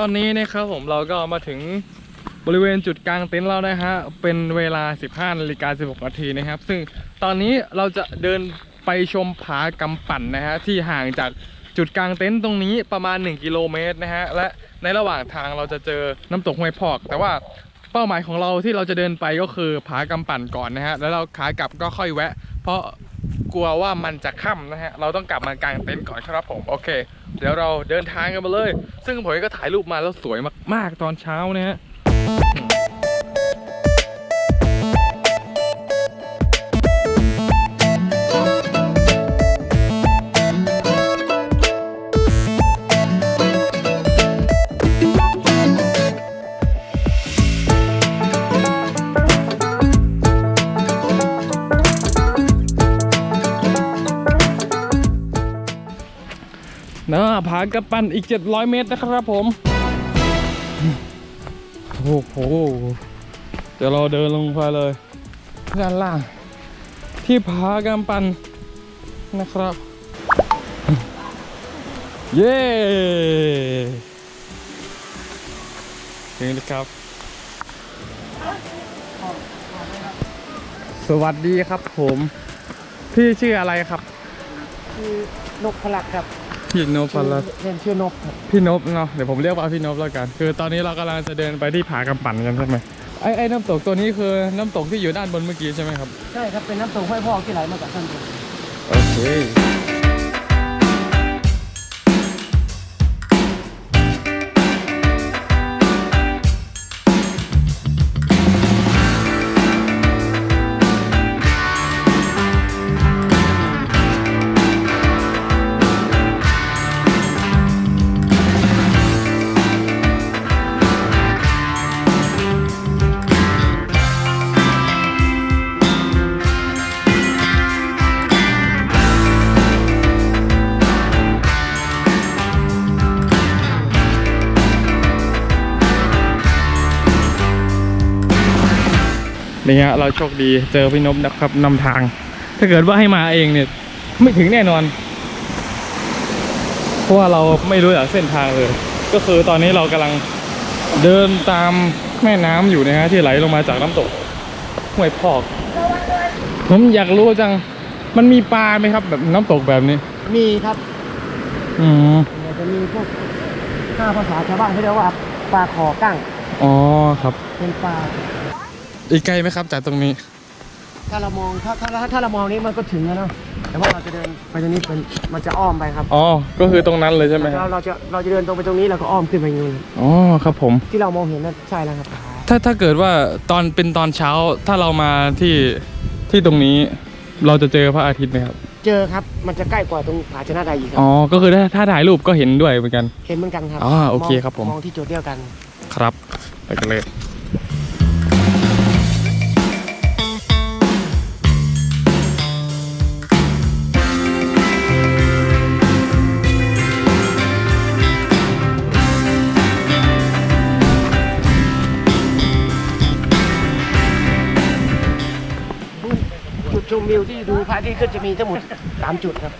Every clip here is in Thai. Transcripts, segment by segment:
ตอนนี้นะครับผมเราก็มาถึงบริเวณจุดกลางเต็นท์แล้วนะฮะเป็นเวลา 15นาฬิกา16นาทีนะครับ ซึ่งตอนนี้เราจะเดินไปชมผากำปั่นนะฮะที่ห่างจากจุดกลางเต็นท์ตรงนี้ประมาณ 1 กิโลเมตรนะฮะและในระหว่างทางเราจะเจอน้ำตกห้วยพอก แต่ว่าเป้าหมายของเราที่เราจะเดินไปก็คือผากำปั่นก่อนนะฮะแล้วเราขากลับก็ค่อยแวะ เพราะ กลัวว่ามันจะค่ำนะฮะ เราต้องกลับมากางเต็นท์ก่อนครับผม โอเค เดี๋ยวเราเดินทางกันไปเลย ซึ่งผมก็ถ่ายรูปมาแล้วสวยมากๆตอนเช้านะฮะากระปันอีก 700 เมตรนะครับผม โอ้โห เดี๋ยวเราเดินลงไปเลย ด้านล่าง ที่ผากำปันนะครับ เย้ถึงแล้วครับ สวัสดีครับผม พี่ชื่ออะไรครับ คือนกพลักครับ พี่นพรัตน์เล่นชื่อนกครับพี่นพเนาะเดี๋ยวผมเรียกว่าพี่นพแล้วกัน คือตอนนี้เรากำลังจะเดินไปที่ผากำปั่นกันใช่ไหมไอ้ไอ้น้ำตกตัวนี้คือน้ำตกที่อยู่ด้านบนเมื่อกี้ใช่ไหมครับ ใช่ครับเป็นน้ำตกห้วยพอกที่ไหลมาจากท่านบนโอเค นี่ฮะเราโชคดีเจอพี่นพนะครับนำทาง ถ้าเกิดว่าให้มาเองเนี่ย ไม่ถึงแน่นอน เพราะว่าเราไม่รู้จักเส้นทางเลย ก็คือตอนนี้เรากำลังเดินตามแม่น้ำอยู่นะฮะที่ไหลลงมาจากน้ำตกห้วยพอก ผมอยากรู้จัง มันมีปลาไหมครับ แบบน้ำตกแบบนี้ มีครับอืมเดี๋ยวจะมีพวกห้าภาษาชาวบ้านเขาเรียกว่าปลาขอกั้งอ๋อครับ เป็นปลา อีกไกลไหมครับจากตรงนี้ ถ้าเรามองถ้าถ้าถ้าเรามองนี้มันก็ถึงแล้วเนาะแต่ว่าเราจะเดินไปตรงนี้เป็นมันจะอ้อมไปครับอ๋อ ก็คือตรงนั้นเลยใช่ไหมคเรารับเราจะเราจะเดินตรงไปตรงนี้แล้วก็อ้อมขึ้นไปนู่นอ๋อครับผม ที่เรามองเห็นนั่นใช่แล้วครับ ถ้าถ้าเกิดว่าตอนเป็นตอนเช้าถ้าเรามาที่ที่ตรงนี้ เราจะเจอพระอาทิตย์ไหมครับเจอครับมันจะใกล้กว่าตรงผาชนะใดอีกครัอ๋อก็คือถ้าถ้าถ่ายรูปก็เห็นด้วยเหมือนกัน เห็นเหมือนกันครับอ๋อโอเคครับผม มองที่จุดเดียวกันครับไปกันเลย วิวที่ดูพระอาทิตย์ขึ้นจะมีทั้งหมดสามจุดครับ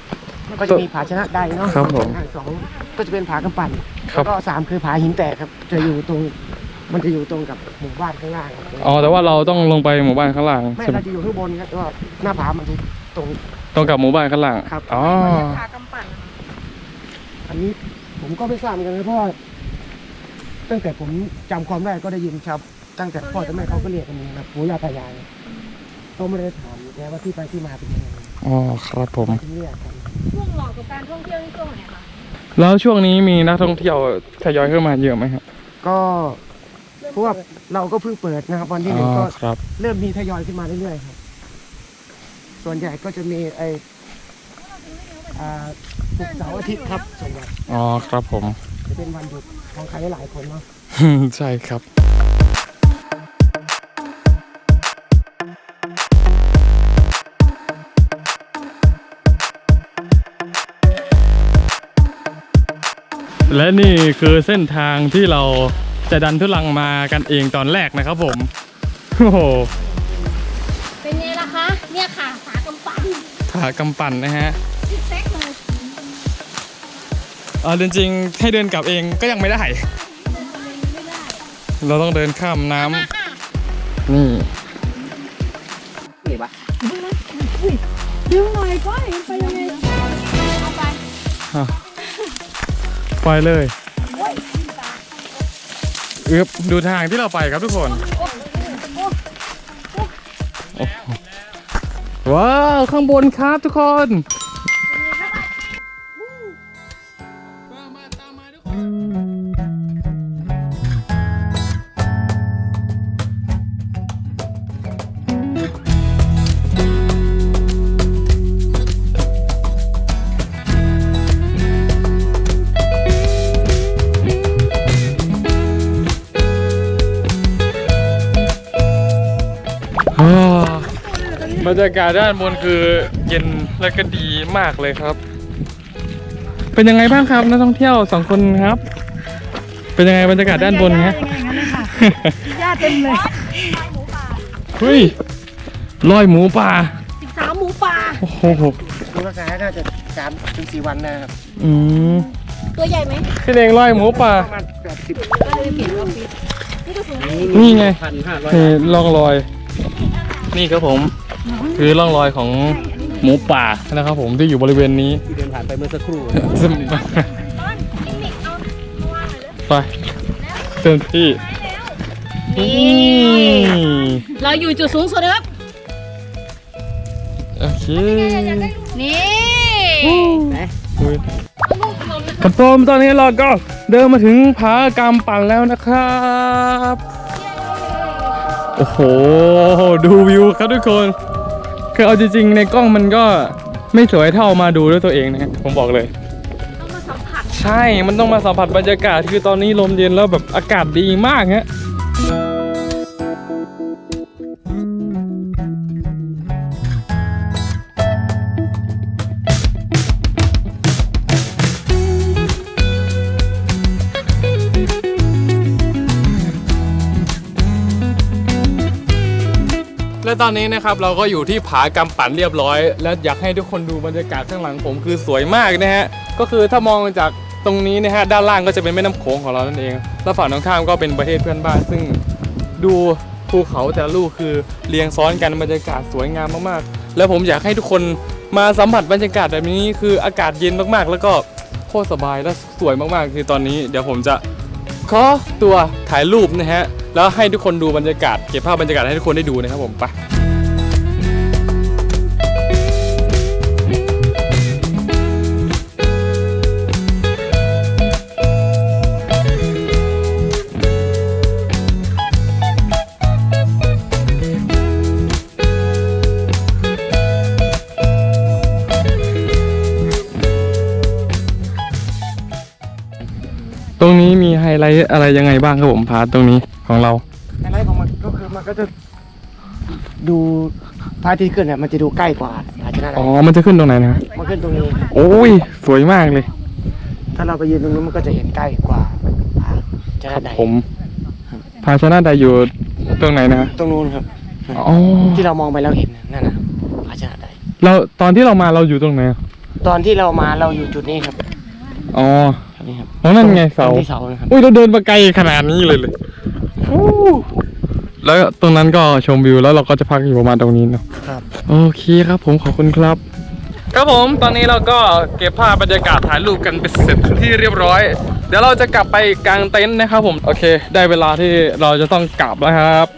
ก็จะมีผาชนะใดเนาะครับผมอ่าสองก็จะเป็นผากำปั่นครับ แล้วก็สามคือผาหินแตกครับ จะอยู่ตรง มันจะอยู่ตรงกับหมู่บ้านข้างล่างครับอ๋อแต่ว่าเราต้องลงไปหมู่บ้านข้างล่างไม่ใช่ไหมเราจะอยู่ข้างบนครับแต่ว่าหน้าผามันจะตรง ตรงกับหมู่บ้านข้างล่างครับ อ๋อผากำปั่นนะคะอันนี้ผมก็ไม่ทราบเหมือนกันนะเพราะว่าตั้งแต่ผมจำความได้ก็ได้ยินชาวตั้งแต่พ่อและแม่เขาก็เรียกกันนะครับปู่ย่าตายาย เขาไม่ได้ถามแกว่าที่ไปที่มาเป็นยังไงอ๋อครับผม ถึงเรียกกันช่วงเหมาะกับการท่องเที่ยวที่ช่วงไหนคะแล้วช่วงนี้มีนักท่องเที่ยวทยอยเข้ามาเยอะไหมครับก็เพราะว่าเราก็เพิ่งเปิดนะครับวันที่หอ๋นึ่งอก็ครับ เริ่มมีทยอยขึ้นมาเรื่อยๆครับ ส่วนใหญ่ก็จะมีไออ่าศุกร์เสาร์อาทิตย์ครับส่วนใหญ่อ๋อครับผม จะเป็นวันหยุดของใครหลายคนเนาะ ใช่ครับ และนี่คือเส้นทางที่เราจะดันทุลังมากันเองตอนแรกนะครับผม โอ้โห เป็นไงล่ะคะ เนี่ยค่ะผากำปั่นขากำปั่นนะฮะซิกแซกเลยเออจริงๆให้เดินกลับเองก็ยังไม่ได้เราต้องเดินข้ามน้ำมาค่ะนี่ นี่ปะดึงหน่อยก้อยไปยัง ไปเลยอึบดูทางที่เราไปครับทุกคนว้าว ข้างบนครับทุกคน บรรยากาศด้านบนคือเย็นและก็ดีมากเลยครับ เป็นยังไงบ้างครับนักท่องเที่ยวสองคนครับ เป็นยังไงบรรยากาศด้านบนฮะญาติเต็มเลยเฮ้ยลอยหมูป่าสิบสามหมูป่าโอ้โหดูรักษาน่าจะสามถึงสี่วันนะครับอืมตัวใหญ่ไหมพี่เองลอยหมูป่าประมาณแปดสิบก็เลยเปลี่ยนรอบฟิตนี่ก็สูงนี่ไงพันห้าร้อยนี่ร่องรอย นี่ครับผมคือร่องรอยของหมูป่านะครับผมที่อยู่บริเวณนี้ที่เดินผ่านไปเมื่อสักครู่ซึ่งต้นเทคนิคเอาเอาวางหน่อยเลยไปเต็มที่นี่นี่เราอยู่จุดสูงสุดนะครับโอเคนี่อุ๊ยต้องลูกลมนะครับผมตอนนี้เราก็เดินมาถึงผากำปั่นแล้วนะครับ โอ้โห ดูวิวครับทุกคน คือเอาจริงๆ ในกล้องมันก็ไม่สวยเท่ามาดูด้วยตัวเองนะฮะผมบอกเลย ต้องมาสัมผัส ใช่ มันต้องมาสัมผัสบรรยากาศ คือตอนนี้ลมเย็นแล้วแบบอากาศดีมากฮะ และตอนนี้นะครับเราก็อยู่ที่ผากำปั่นเรียบร้อย และอยากให้ทุกคนดูบรรยากาศข้างหลังผมคือสวยมากนะฮะก็คือถ้ามองจากตรงนี้นะฮะด้านล่างก็จะเป็นแม่น้ำโขงของเรานั่นเอง แล้วฝั่งตรงข้ามก็เป็นประเทศเพื่อนบ้าน ซึ่งดูภูเขาแต่ละลูกคือเรียงซ้อนกันบรรยากาศสวยงามมากๆ แล้วผมอยากให้ทุกคนมาสัมผัสบรรยากาศแบบนี้คืออากาศเย็นมากๆ แล้วก็โคตรสบายและสวยมากๆ คือตอนนี้ เดี๋ยวผมจะขอตัวถ่ายรูปนะฮะ แล้วให้ทุกคนดูบรรยากาศเก็บภาพบรรยากาศให้ทุกคนได้ดูนะครับผมไปตรงนี้มีไฮไลท์อะไรยังไงบ้างครับผมพาร์ทตรงนี้ ของเราไฮไลท์ของมันก็คือมันก็จะดูพระอาทิตย์ขึ้นเนี่ยมันจะดูใกล้กว่าอาจจะน่าอ๋อมันจะขึ้นตรงไหนนะมันขึ้นตรงนี้ โอ้ย สวยมากเลย ถ้าเราไปยืนตรงนู้นมันก็จะเห็นใกล้กว่าผาจะครับได้ผมพาชนะใดอยู่ตรงไหนนะตรงนู้นครับ อ๋อที่เรามองไปแล้วเห็นนั่นนะผาชนะใดเราตอนที่เรามาเราอยู่ตรงไหนตอนที่เรามาเราอยู่จุดนี้ครับอ๋อครับนี่ครับอ๋อนั่นไงเสาตรงที่เสานะครับอุ้ยเราเดินมาไกลขนาดนี้เลยเลยโอ้ แล้วตรงนั้นก็ชมวิวแล้วเราก็จะพักอยู่ประมาณตรงนี้เนาะครับ โอเคครับผมขอบคุณครับ ครับผมตอนนี้เราก็เก็บภาพบรรยากาศถ่ายรูปกันไปเสร็จที่เรียบร้อย เดี๋ยวเราจะกลับไปกางเต็นท์นะครับผม โอเค ได้เวลาที่เราจะต้องกลับแล้วครับครับ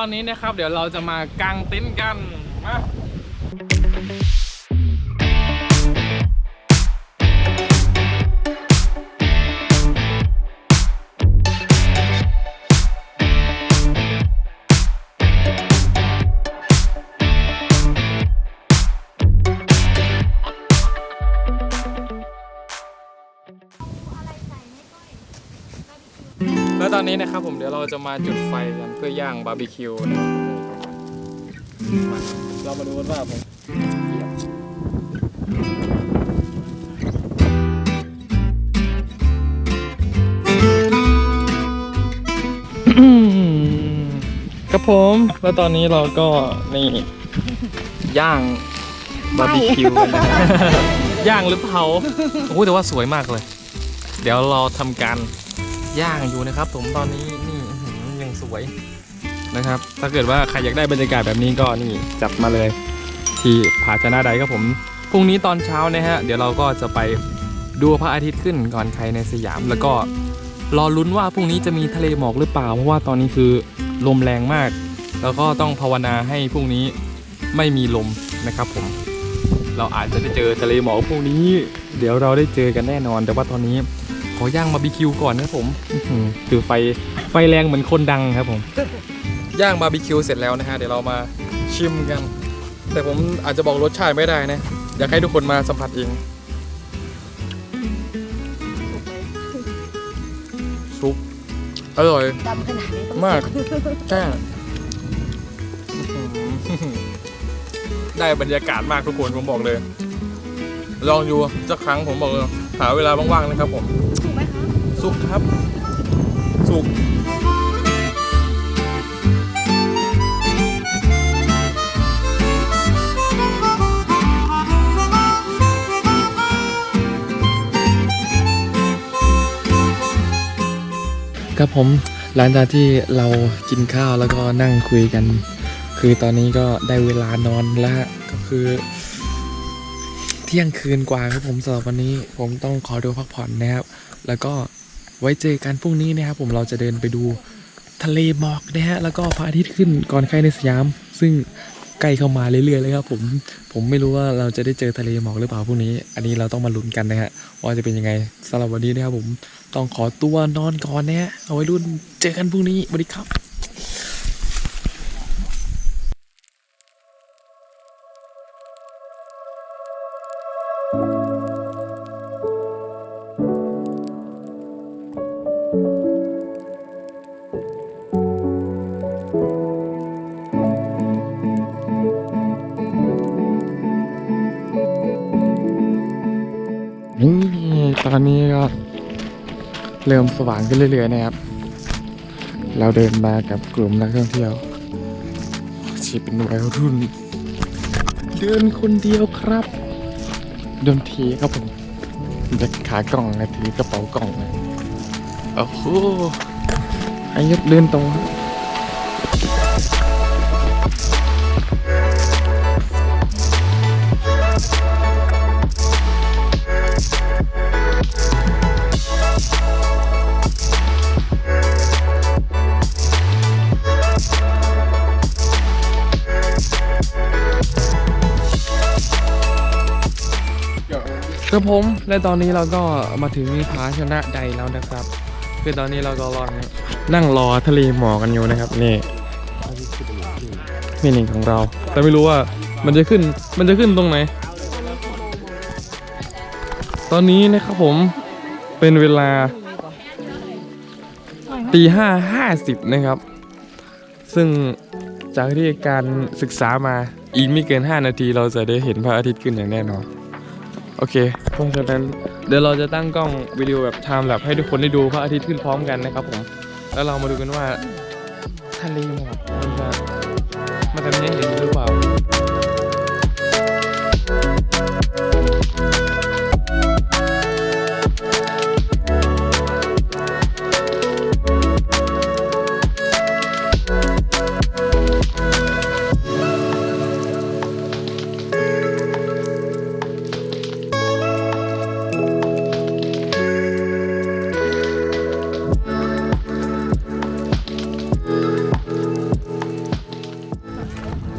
ตอนนี้นะครับ เดี๋ยวเราจะมากางเต็นท์กันมา แล้วตอนนี้นะครับผมเดี๋ยวเราจะมาจุดไฟกันเพื่อย่างบาร์บีคิวนะครับมาเรามาดูกันว่าผมเหยียบครับผมแล้วตอนนี้เราก็นี่ย่างบาร์บีคิวกันนะ ย่างหรือเผาโอ้ยแต่ว่าสวยมากเลย เดี๋ยวเราทำการ ย่างอยู่นะครับ ผมตอนนี้นี่ยังสวยนะครับ ถ้าเกิดว่าใครอยากได้บรรยากาศแบบนี้ก็นี่จัดมาเลย ที่ผาชนะใดครับผมพรุ่งนี้ตอนเช้านะฮะเดี๋ยวเราก็จะไปดูพระอาทิตย์ขึ้นก่อนใครในสยาม แล้วก็รอลุ้นว่าพรุ่งนี้จะมีทะเลหมอกหรือเปล่า เพราะว่าตอนนี้คือลมแรงมาก แล้วก็ต้องภาวนาให้พรุ่งนี้ไม่มีลมนะครับผม เราอาจจะได้เจอทะเลหมอกพรุ่งนี้ เดี๋ยวเราได้เจอกันแน่นอน แต่ว่าตอนนี้ ขอย่างบาร์บีคิวก่อนนะครับผมอื้อหือคือไฟไฟแรงเหมือนคนดังครับผม ย่างบาร์บีคิวเสร็จแล้วนะฮะเดี๋ยวเรามาชิมกัน แต่ผมอาจจะบอกรสชาติไม่ได้นะ อยากให้ทุกคนมาสัมผัสเองซุปอร่อยดำขนาดนี้ต้องมากใช่ได้บรรยากาศมากทุกคนผมบอกเลย ลองดูสักครั้งผมบอกเลยหาเวลาว่างๆนะครับผมถูกไหมคะ สุกครับ สุกครับผมหลังจากที่เรากินข้าวแล้วก็นั่งคุยกัน คือตอนนี้ก็ได้เวลานอนแล้วก็คือ เที่ยงคืนกว่าครับผมสำหรับวันนี้ผมต้องขอดูพักผ่อนนะครับ แล้วก็ ไว้เจอกันพรุ่งนี้นะครับผมเราจะเดินไปดูทะเลหมอกนะฮะแล้วก็พระอาทิตย์ขึ้นก่อนใครในสยาม ซึ่งใกล้เข้ามาเรื่อยๆเลยครับผมผมไม่รู้ว่าเราจะได้เจอทะเลหมอกหรือเปล่าพรุ่งนี้ อันนี้เราต้องมาลุ้นกันนะฮะว่าจะเป็นยังไงสำหรับวันนี้นะครับผมต้องขอตัวนอนก่อนนะฮะเอาไว้รุ่นเจอกันพรุ่งนี้สวัสดีครับ เริ่มสว่างขึ้นเรื่อยๆนะครับ เราเดินมากับกลุ่มนักท่องเที่ยวชีเป็นวัยรุ่น เดินคนเดียวครับดนทีครับผมเด็กขากล่องนะถือกระเป๋ากล่องนะโอ้โหอายุเดินตรง ครับผมและตอนนี้เราก็มาถึงผาชนะใดแล้วนะครับ คือตอนนี้เราก็รอนั่งรอทะเลหมอกกันอยู่นะครับนี่นี่หนึ่งของเรา แต่ไม่รู้ว่ามันจะขึ้นมันจะขึ้นตรงไหน ตอนนี้นะครับผมเป็นเวลาตีห้าห้าสิบนะครับ ซึ่งจากที่การศึกษามาอีกไม่เกิน 5 นาทีเราจะได้เห็นพระอาทิตย์ขึ้นอย่างแน่นอน โอเคเพราะฉะนั้นเดี๋ยวเราจะตั้งกล้องวิดีโอแบบไทม์แลปให้ทุกคนได้ดูพระอาทิตย์ขึ้นพร้อมกันนะครับผม แล้วเรามาดูกันว่าทะเลหมอกมันจะมันจะได้เห็นหรือเปล่า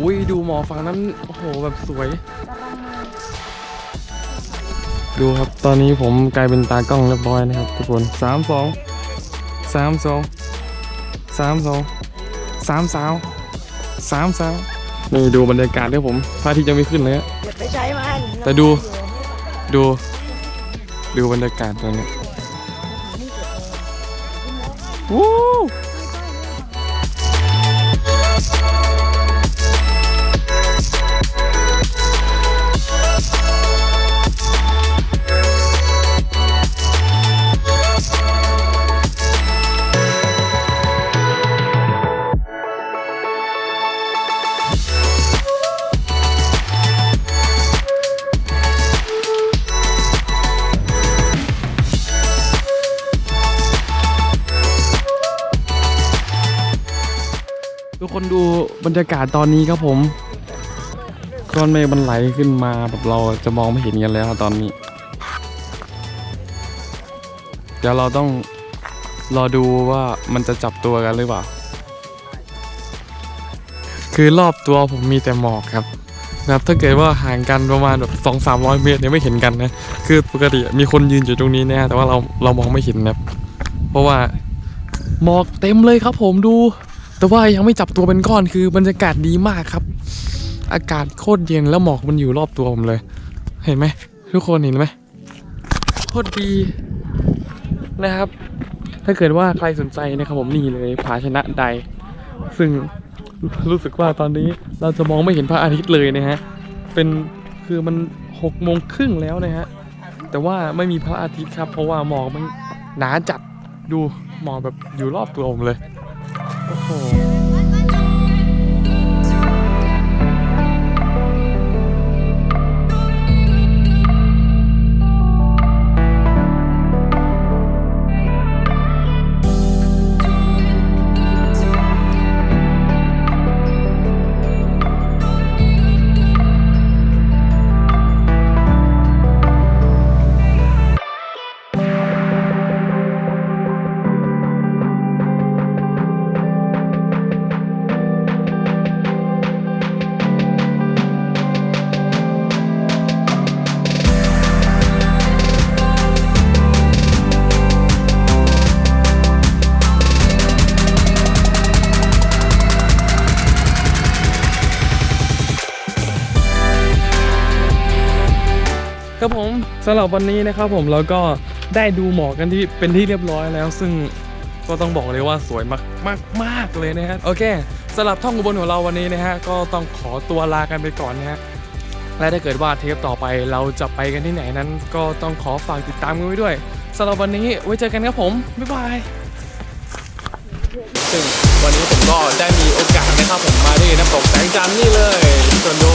อุ้ยดูหมอกฝั่งนั้นโอ้โหแบบสวย ดูครับตอนนี้ผมกลายเป็นตากล้องเรียบร้อยนะครับทุกคนสามสองสามสองสามสองสามสาวสามสาวนี่ดูบรรยากาศด้วยผมพระอาทิตย์ยังไม่ขึ้นเลยอะอย่าไปใช้มันแต่ดูดูดูบรรยากาศตอนนี้วู้ รรยากาศตอนนี้ครับผมก้อนเมฆมันไหลขึ้นมาแบบเราจะมองไม่เห็นกันแล้วตอนนี้ เดี๋ยวเราต้องรอดูว่ามันจะจับตัวกันหรือเปล่า คือรอบตัวผมมีแต่หมอกครับนะครับถ้าเกิดว่าห่างกันประมาณแบบสองสามร้อยเมตรเนี่ยไม่เห็นกันนะคือปกติมีคนยืนอยู่ตรงนี้นะแต่ว่าเราเรามองไม่เห็นนะครับเพราะว่าหมอกเต็มเลยครับผมดู แต่ว่ายังไม่จับตัวเป็นก้อนคือบรรยากาศดีมากครับ อากาศโคตรเย็นแล้วหมอกมันอยู่รอบตัวผมเลย เห็นไหมทุกคนเห็นไหมโคตรดีนะครับ ถ้าเกิดว่าใครสนใจนะครับผมนี่เลยผาชนะใด ซึ่งรู้สึกว่าตอนนี้เราจะมองไม่เห็นพระอาทิตย์เลยนะฮะ เป็นคือมันหกโมงครึ่งแล้วนะฮะ แต่ว่าไม่มีพระอาทิตย์ครับ เพราะว่าหมอกมันหนาจัดดูหมอกแบบอยู่รอบตัวผมเลย โำหรับวันนี้นะครับผมเราก็ได้ดูหมอกกันที่เป็นที่เรียบร้อยแล้ว ซึ่งก็ต้องบอกเลยว่าสวยมากมากมากเลยนะฮะโอเคสำหรับท่องอุบลของเราวันนี้นะฮะก็ต้องขอตัวลากันไปก่อนนะฮะและถ้าเกิดว่าเทปต่อไปเราจะไปกันที่ไหนนั้น ก็ต้องขอฝากติดตามกันไว้ด้วยสำหรับวันนี้ไว้เจอกันครับผม บ๊ายบายซึ่งวันนี้ผมก็ได้มีโอกาสนะครับผมมาที่น้ำตกแสงจันทร์นี่เลยที่ชนโด